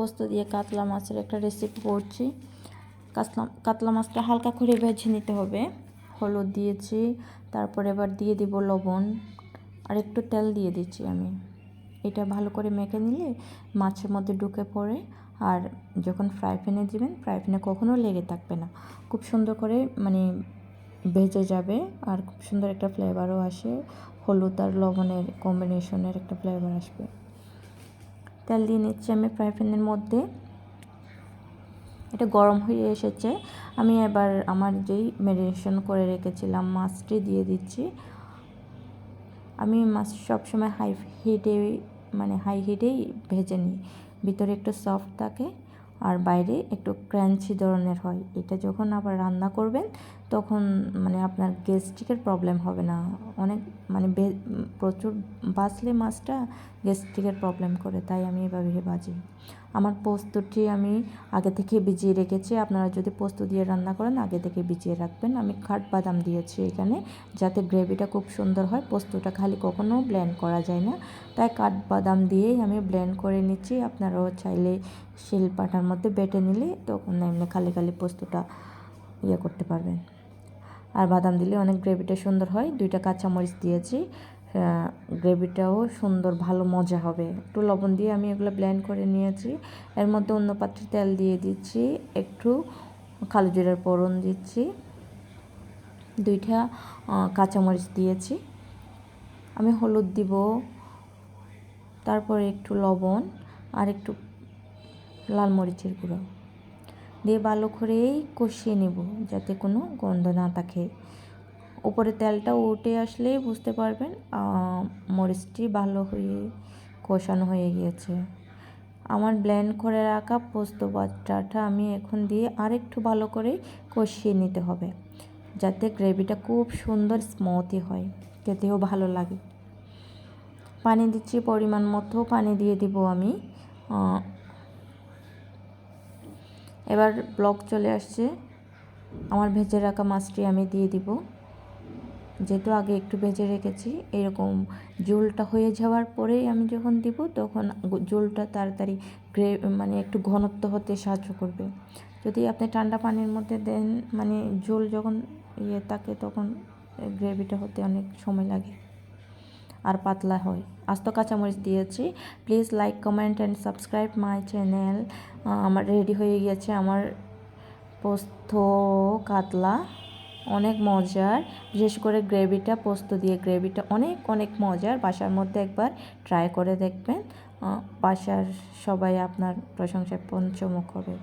পোস্ত দিয়ে কাতলা মাছের একটা রেসিপি করছি। কাতলা কাতলা মাছটা হালকা করে ভেজে নিতে হবে। হলুদ দিয়েছি, তারপর এবার দিয়ে দিব লবণ। আর একটু তেল দিয়ে দিচ্ছি আমি। এটা ভালো করে মেখে নিলে মাছের মধ্যে ঢুকে পড়ে। আর যখন ফ্রাই প্যানে দিবেন ফ্রাই প্যানে কখনো লেগে থাকবে না। খুব সুন্দর করে মানে ভেজে যাবে। আর খুব সুন্দর একটা ফ্লেভারও আসে। হলুদ আর লবণের কম্বিনেশনের একটা ফ্লেভার আসবে। তেল দিয়ে নিচ্ছি আমি ফ্রাই মধ্যে। এটা গরম হয়ে এসেছে। আমি এবার আমার যেই মেরিনেশন করে রেখেছিলাম, মাছটি দিয়ে দিচ্ছি। আমি মাছ সবসময় হাই হিটে মানে হাই হিটেই ভেজে নিই। ভিতরে একটু সফট থাকে আর বাইরে একটু ক্রাঞ্চি ধরনের হয়। এটা যখন আবার রান্না করবেন তখন মানে আপনার গ্যাস্ট্রিকের প্রবলেম হবে না। অনেক মানে প্রচুর বাঁচলে মাছটা গ্যাস্ট্রিকের প্রবলেম করে, তাই আমি এভাবে বাজি। আমার পোস্তটি আমি আগে থেকে ভিজিয়ে রেখেছি, আপনারা যদি পোস্ত দিয়ে রান্না করেন, আগে থেকে ভিজিয়ে রাখবেন। আমি খাট বাদাম দিয়েছি এখানে, যাতে গ্রেভিটা খুব সুন্দর হয়। পোস্তটা খালি কখনো ব্লেন্ড করা যায় না। তাই কাঠ বাদাম দিয়েই আমি ব্লেন্ড করে নিচ্ছি। আপনারাও চাইলে শিলপাটার মধ্যে বেটে নিলে তখন এমনি খালি খালি পোস্তটা ইয়ে করতে পারবেন। আর বাদাম দিলে অনেক গ্রেভিটা সুন্দর হয়। দুইটা কাঁচামরিচ দিয়েছি। গ্রেভিটাও সুন্দর, ভালো মজা হবে। একটু লবণ দিয়ে আমি এগুলো ব্লেন্ড করে নিয়েছি। এর মধ্যে অন্য পাত্রে তেল দিয়ে দিচ্ছি। একটু কালো জিরার পরন দিচ্ছি। দুইটা কাঁচামরিচ দিয়েছি। আমি হলুদ দিব। তারপরে একটু লবণ আর একটু লাল মরিচের গুঁড়ো। দিয়ে ভালো করেই কষিয়ে নেব যাতে কোনো গন্ধ না থাকে। উপরে তেলটা উঠে আসলেই বুঝতে পারবেন মরিচটি ভালো হয়ে কষানো হয়ে গিয়েছে। আমার ব্লেন্ড করে রাখা পোস্ত বাটাটা আমি এখন দিয়ে আরেকটু ভালো করে কষিয়ে নিতে হবে, যাতে গ্রেভিটা খুব সুন্দর স্মুথি হয়, খেতেও ভালো লাগে। পানি দিচ্ছি পরিমাণ মতো, পানি দিয়ে দিব আমি এবার ব্লক চলে আসছে। আমার ভেজে রাখা মাছটি আমি দিয়ে দিব। যেহেতু আগে একটু ভেজে রেখেছি, এরকম জোলটা হয়ে যাওয়ার পরেই আমি যখন দিব, তখন জোলটা তাড়াতাড়ি গ্রে মানে একটু ঘনত্ব হতে সাহায্য করবে। যদি আপনি ঠান্ডা পানির মধ্যে দেন মানে জোল যখন ইয়ে থাকে, তখন গ্রেভিটা হতে অনেক সময় লাগে। আর পাতলা হয়। আস্ত কাঁচামরিচ দিয়েছি। Please like comment and subscribe my channel আমার রেডি হয়ে গিয়েছে আমার পোস্ত কাতলা। অনেক মজার। বিশেষ করে গ্রেভিটা, পোস্ত দিয়ে গ্রেভিটা অনেক অনেক মজার। বাসার মধ্যে একবার ট্রাই করে দেখবেন। বাসার সবাই আপনার প্রশংসায় পঞ্চমুখ হবে।